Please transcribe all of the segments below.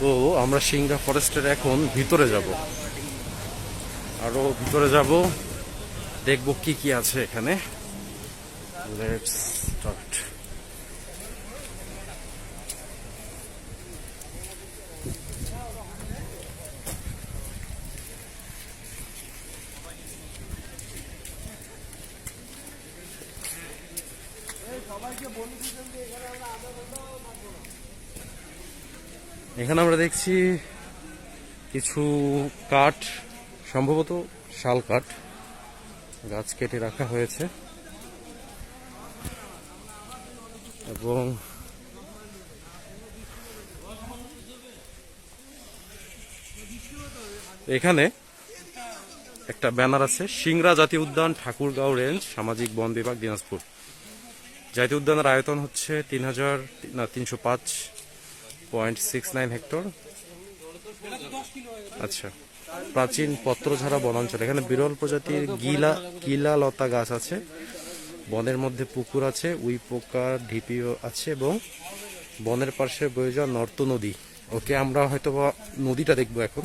তো আমরা সিংড়া ফরেস্টের এখন ভিতরে যাব। আরও ভিতরে যাব। দেখব কি কি আছে এখানে। লেটস স্টার্ট এখানে আমরা দেখছি কিছু কাঠ, সম্ভবত শাল কাঠ, গাছ কেটে রাখা হয়েছে। এবং এখানে একটা ব্যানার আছে, সিংড়া জাতীয় উদ্যান, ঠাকুরগাঁও রেঞ্জ, সামাজিক বন বিভাগ, দিনাজপুর। জাতীয় উদ্যানের আয়তন হচ্ছে তিন হাজার, না, তিনশো পাঁচ পয়েন্ট সিক্স নাইন হেক্টর। আচ্ছা প্রাচীন পত্রঝাড়া বনাঞ্চল এখানে বিরল প্রজাতির গিলা কিলা লতা গাছ আছে। বনের মধ্যে পুকুর আছে, উই পোকা, ঢিপিও আছে এবং বনের পাশে বয়ে যাওয়া নর্ত নদী ওকে আমরা হয়তো নদীটা দেখব এখন।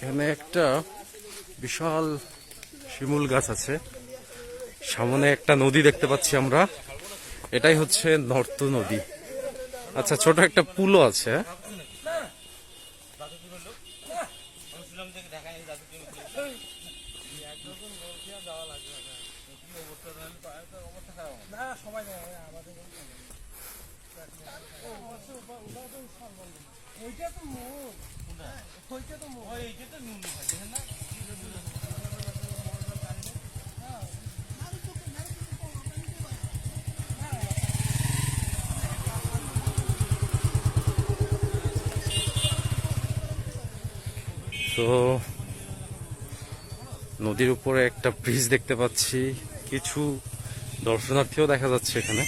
এখানে একটা বিশাল শিমুল গাছ আছে। সামনে একটা নদী দেখতে পাচ্ছি আমরা। এটাই হচ্ছে নর্ত নদী। আচ্ছা ছোট একটা পুলও আছে। তো নদীর উপরে একটা ব্রিজ দেখতে পাচ্ছি। কিছু দর্শনার্থীও দেখা যাচ্ছে এখানে।